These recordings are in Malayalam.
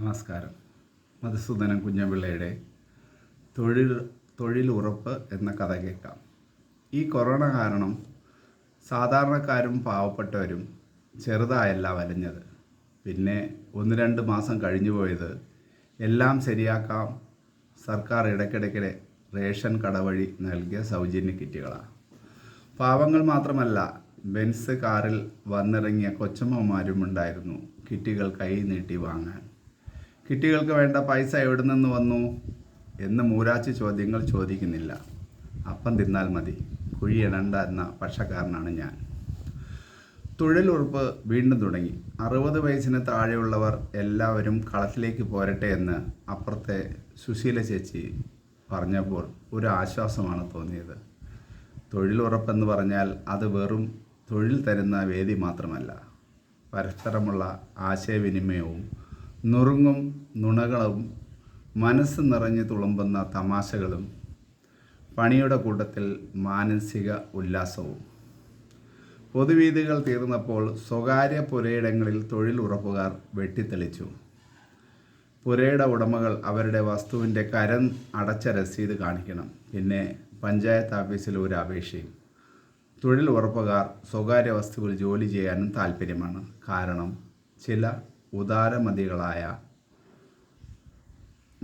നമസ്കാരം. മധുസൂദനൻ കുഞ്ഞമ്പിള്ളയുടെ തൊഴിൽ തൊഴിലുറപ്പ് എന്ന കഥ കേൾക്കാം. ഈ കൊറോണ കാരണം സാധാരണക്കാരും പാവപ്പെട്ടവരും ചെറുതായല്ല വലഞ്ഞത്. പിന്നെ ഒന്ന് രണ്ട് മാസം കഴിഞ്ഞു പോയത് എല്ലാം ശരിയാക്കാം. സർക്കാർ ഇടയ്ക്കിടയ്ക്കിടെ റേഷൻ കട വഴി നൽകിയ സൗജന്യ കിറ്റുകളാണ് പാവങ്ങൾ മാത്രമല്ല ബെൻസ് കാറിൽ വന്നിറങ്ങിയ കൊച്ചമ്മമാരും ഉണ്ടായിരുന്നു കിറ്റുകൾ കൈ നീട്ടി വാങ്ങാൻ. കിറ്റുകൾക്ക് വേണ്ട പൈസ എവിടെ നിന്ന് വന്നു? എന്ന് മൂരാച്ചി ചോദ്യങ്ങൾ ചോദിക്കുന്നില്ല. അപ്പം തിന്നാൽ മതി. കുഴിയിടണ്ട എന്ന പക്ഷക്കാരനാണ് ഞാൻ. തൊഴിലുറപ്പ് വീണ്ടും തുടങ്ങി. അറുപത് വയസ്സിന് താഴെയുള്ളവർ എല്ലാവരും കളത്തിലേക്ക് പോരട്ടെ എന്ന് അപ്പുറത്തെ സുശീല ചേച്ചി പറഞ്ഞപ്പോൾ ഒരു ആശ്വാസമാണ് തോന്നിയത്. തൊഴിലുറപ്പെന്ന് പറഞ്ഞാൽ അത് വെറും തൊഴിൽ തരുന്ന വേദി മാത്രമല്ല. പരസ്പരമുള്ള ആശയവിനിമയവും നുറുങ്ങും നുണകളും മനസ്സ് നിറഞ്ഞു തുളുമ്പുന്ന തമാശകളും പണിയുടെ കൂട്ടത്തിൽ മാനസിക ഉല്ലാസവും. പൊതുവീതികൾ തീർന്നപ്പോൾ സ്വകാര്യ പുരയിടങ്ങളിൽ തൊഴിലുറപ്പുകാർ വെട്ടിത്തെളിച്ചു. പുരയുടെ ഉടമകൾ അവരുടെ വസ്തുവിന്റെ കരം അടച്ച രസീത് കാണിക്കണം. പിന്നെ പഞ്ചായത്ത് ഓഫീസിൽ ഒരു അപേക്ഷയും. തൊഴിലുറപ്പുകാർ സ്വകാര്യ വസ്തുവിൽ ജോലി ചെയ്യാനും താല്പര്യമാണ് കാരണം ചില ഉദാരമതികളായ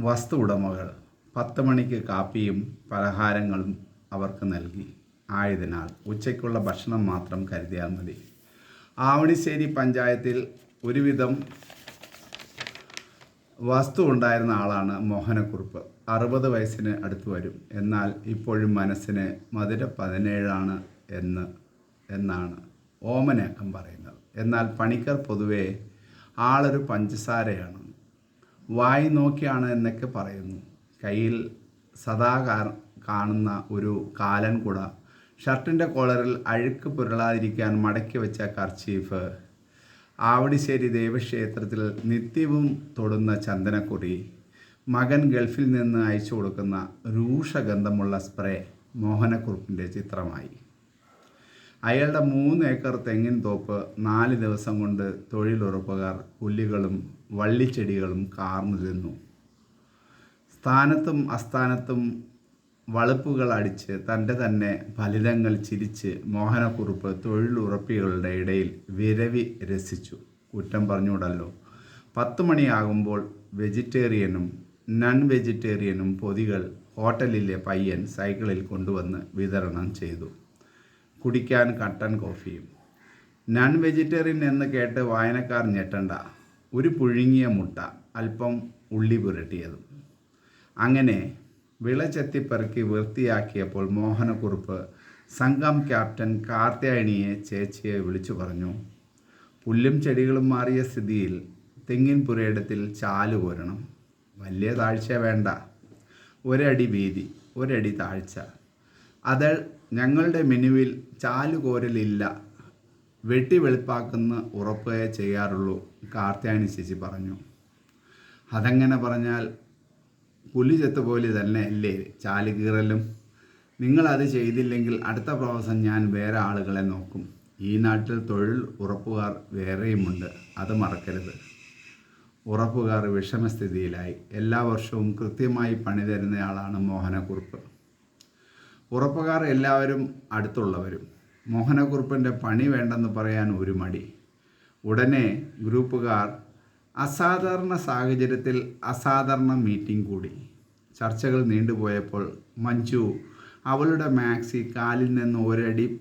വസ്തു ഉടമകൾ പത്ത് മണിക്ക് കാപ്പിയും പലഹാരങ്ങളും അവർക്ക് നൽകി. ആയതിനാൽ ഉച്ചയ്ക്കുള്ള ഭക്ഷണം മാത്രം കരുതിയാൽ മതി. ആവണിശ്ശേരി പഞ്ചായത്തിൽ ഒരുവിധം വസ്തു ഉണ്ടായിരുന്ന ആളാണ് മോഹനക്കുറുപ്പ്. അറുപത് വയസ്സിന് അടുത്ത് വരും. എന്നാൽ ഇപ്പോഴും മനസ്സിന് മധുര പതിനേഴാണ് എന്ന് എന്നാണ് ഓമനേക്കം പറയുന്നത്. എന്നാൽ പണിക്കർ പൊതുവേ ആളൊരു പഞ്ചസാരയാണ്. വായി നോക്കിയാണ് എന്നൊക്കെ പറയുന്നു. കയ്യിൽ സദാ കാണുന്ന ഒരു കാലൻ കുട. ഷർട്ടിന്റെ കോളറിൽ അഴുക്ക് പുരളാതിരിക്കാൻ മടക്കി വെച്ച കർച്ചീഫ്. ആവടിശ്ശേരി ദേവക്ഷേത്രത്തിൽ നിത്യവും തൊടുന്ന ചന്ദനക്കുറി മകൻ ഗൾഫിൽ നിന്ന് അയച്ചു കൊടുക്കുന്ന രൂക്ഷഗന്ധമുള്ള സ്പ്രേ മോഹനക്കുറുപ്പിന്റെ ചിത്രമായി. അയാളുടെ മൂന്ന് ഏക്കർ തെങ്ങിൻ തോപ്പ് നാല് ദിവസം കൊണ്ട് തൊഴിലുറപ്പുകാർ പുല്ലുകളും വള്ളിച്ചെടികളും കാർന്നു തിന്നു. സ്ഥാനത്തും അസ്ഥാനത്തും വളപ്പുകൾ അടിച്ച് തന്റെ തന്നെ ഫലിതങ്ങൾ ചിരിച്ച് മോഹനക്കുറുപ്പ് തൊഴിലുറപ്പികളുടെ ഇടയിൽ വിരവി രസിച്ചു. കുറ്റം പറഞ്ഞുകൂടല്ലോ. പത്ത് മണിയാകുമ്പോൾ വെജിറ്റേറിയനും നൺ വെജിറ്റേറിയനും പൊതികൾ ഹോട്ടലിലെ പയ്യൻ സൈക്കിളിൽ കൊണ്ടുവന്ന് വിതരണം ചെയ്തു. കുടിക്കാൻ കട്ടൻ കോഫിയും. നൺ വെജിറ്റേറിയൻ എന്ന് കേട്ട് വായനക്കാർ ഞെട്ടണ്ട. ഒരു പുഴുങ്ങിയ മുട്ട അല്പം ഉള്ളി പുരട്ടിയതും. അങ്ങനെ വിളചെത്തിപ്പെറുക്കി വൃത്തിയാക്കിയപ്പോൾ മോഹനക്കുറുപ്പ് സംഘം ക്യാപ്റ്റൻ കാർത്യായണിയെ ചേച്ചിയെ വിളിച്ചു പറഞ്ഞു പുല്ലും ചെടികളും മാറിയ സ്ഥിതിയിൽ തെങ്ങിൻ പുരയിടത്തിൽ ചാൽ കോരണം വലിയ താഴ്ച വേണ്ട. ഒരടി വീതി ഒരടി താഴ്ച. അത് ഞങ്ങളുടെ മെനുവിൽ ചാലുകോരലില്ല. വെട്ടി വെളുപ്പാക്കുന്ന ഉറപ്പേ ചെയ്യാറുള്ളൂ കാർത്യാനി ചേച്ചി പറഞ്ഞു. അതങ്ങനെ പറഞ്ഞാൽ പുലി ചെത്ത പോലെ തന്നെ അല്ലേ ചാൽ കീറലും? നിങ്ങളത് ചെയ്തില്ലെങ്കിൽ അടുത്ത പ്രാവശ്യം ഞാൻ വേറെ ആളുകളെ നോക്കും. ഈ നാട്ടിൽ തൊഴിൽ ഉറപ്പുകാർ വേറെയുമുണ്ട് അത് മറക്കരുത്. ഉറപ്പുകാർ വിഷമസ്ഥിതിയിലായി. എല്ലാ വർഷവും കൃത്യമായി പണി തരുന്നയാളാണ് മോഹനക്കുറുപ്പ്. ഉറപ്പുകാർ എല്ലാവരും അടുത്തുള്ളവരും. മോഹനക്കുറുപ്പിന്റെ പണി വേണ്ടെന്ന് പറയാൻ ഒരു മടി. ഉടനെ ഗ്രൂപ്പുകാർ അസാധാരണ സാഹചര്യത്തിൽ അസാധാരണ മീറ്റിംഗ് കൂടി. ചർച്ചകൾ നീണ്ടുപോയപ്പോൾ മഞ്ജു അവളുടെ മാക്സി കാലിൽ നിന്ന് ഒരടി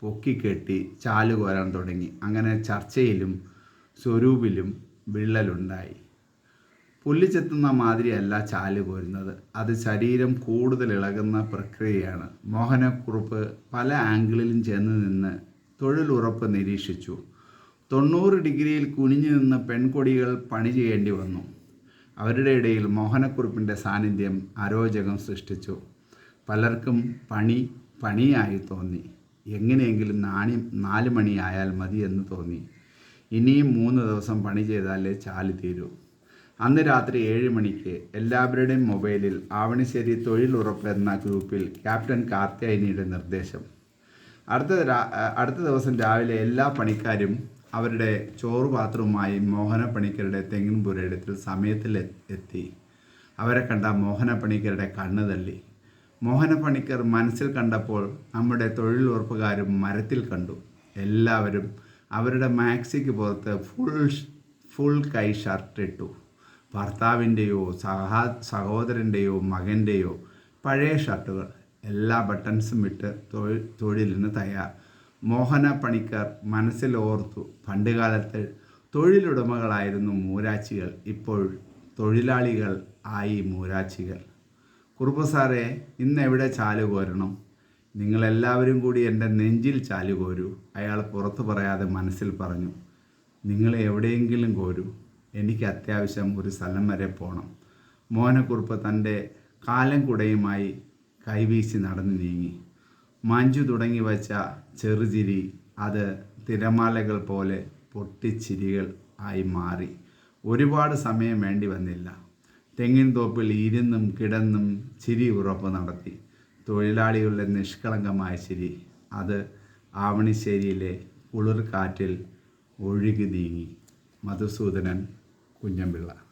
പൊക്കിക്കെട്ടി ചാലുകോരാൻ തുടങ്ങി. അങ്ങനെ ചർച്ചയിലും സ്വരൂപിലും വിള്ളലുണ്ടായി. പുല്ലിച്ചെത്തുന്ന മാതിരിയല്ല ചാൽ കോരുന്നത്. അത് ശരീരം കൂടുതൽ ഇളകുന്ന പ്രക്രിയയാണ്. മോഹനക്കുറുപ്പ് പല ആംഗിളിലും ചെന്ന് നിന്ന് തൊഴിലുറപ്പ് നിരീക്ഷിച്ചു. തൊണ്ണൂറ് ഡിഗ്രിയിൽ കുനിഞ്ഞു നിന്ന് പെൺകൊടികൾ പണി ചെയ്യേണ്ടി വന്നു. അവരുടെ ഇടയിൽ മോഹനക്കുറിപ്പിന്റെ സാന്നിധ്യം അരോചകം സൃഷ്ടിച്ചു. പലർക്കും പണി പണിയായി തോന്നി. എങ്ങനെയെങ്കിലും നാണി നാല് മണിയായാൽ മതി എന്ന് തോന്നി. ഇനിയും മൂന്ന് ദിവസം പണി ചെയ്താലേ ചാലി തീരൂ. അന്ന് രാത്രി ഏഴ് മണിക്ക് എല്ലാവരുടെയും മൊബൈലിൽ ആവണിശ്ശേരി തൊഴിലുറപ്പ് എന്ന ഗ്രൂപ്പിൽ ക്യാപ്റ്റൻ കാർത്യായനിയുടെ നിർദ്ദേശം. അടുത്ത അടുത്ത ദിവസം രാവിലെ എല്ലാ പണിക്കാരും അവരുടെ ചോറ് പാത്രവുമായി മോഹന പണിക്കരുടെ തെങ്ങിൻ പുരയിടത്തിൽ സമയത്തിൽ എത്തി. അവരെ കണ്ട മോഹന പണിക്കരുടെ കണ്ണ് തള്ളി. മോഹന പണിക്കർ മനസ്സിൽ കണ്ടപ്പോൾ നമ്മുടെ തൊഴിലുറപ്പുകാരും മരത്തിൽ കണ്ടു. എല്ലാവരും അവരുടെ മാക്സിക്ക് പുറത്ത് ഫുൾ ഫുൾ കൈ ഷർട്ട് ഇട്ടു. ഭർത്താവിന്റെയോ സഹാ സഹോദരന്റെയോ മകന്റെയോ പഴയ ഷർട്ടുകൾ എല്ലാ ബട്ടൺസും ഇട്ട് തൊഴിൽ തൊഴിലിന് തയ്യാർ. മോഹന പണിക്കർ മനസ്സിൽ ഓർത്തു പണ്ടുകാലത്ത് തൊഴിലുടമകളായിരുന്നു മൂരാച്ചികൾ. ഇപ്പോൾ തൊഴിലാളികൾ ആയി മൂരാച്ചികൾ. കുറുപ്പ് സാറേ ഇന്ന് എവിടെ ചാൽ കോരണം? നിങ്ങളെല്ലാവരും കൂടി എന്റെ നെഞ്ചിൽ ചാൽ കോരൂ. അയാൾ പുറത്തു പറയാതെ മനസ്സിൽ പറഞ്ഞു നിങ്ങൾ എവിടെയെങ്കിലും കോരൂ. എനിക്ക് അത്യാവശ്യം ഒരു സ്ഥലം വരെ പോകണം മോനക്കുറുപ്പ് തന്റെ കാലം കുടയുമായി കൈവീശി നടന്നു നീങ്ങി. മഞ്ജു തുടങ്ങി വച്ച ചെറുചിരി അത് തിരമാലകൾ പോലെ പൊട്ടിച്ചിരികൾ ആയി മാറി. ഒരുപാട് സമയം വേണ്ടി വന്നില്ല. തെങ്ങിൻ തോപ്പിൽ ഇരുന്നും കിടന്നും ചിരി ഉറപ്പ് നടത്തി. തൊഴിലാളികളുടെ നിഷ്കളങ്കമായ ചിരി. അത് ആവണിശ്ശേരിയിലെ കുളിർ കാറ്റിൽ ഒഴുകി നീങ്ങി. മധുസൂദനൻ കുഞ്ഞമ്പിള്ള.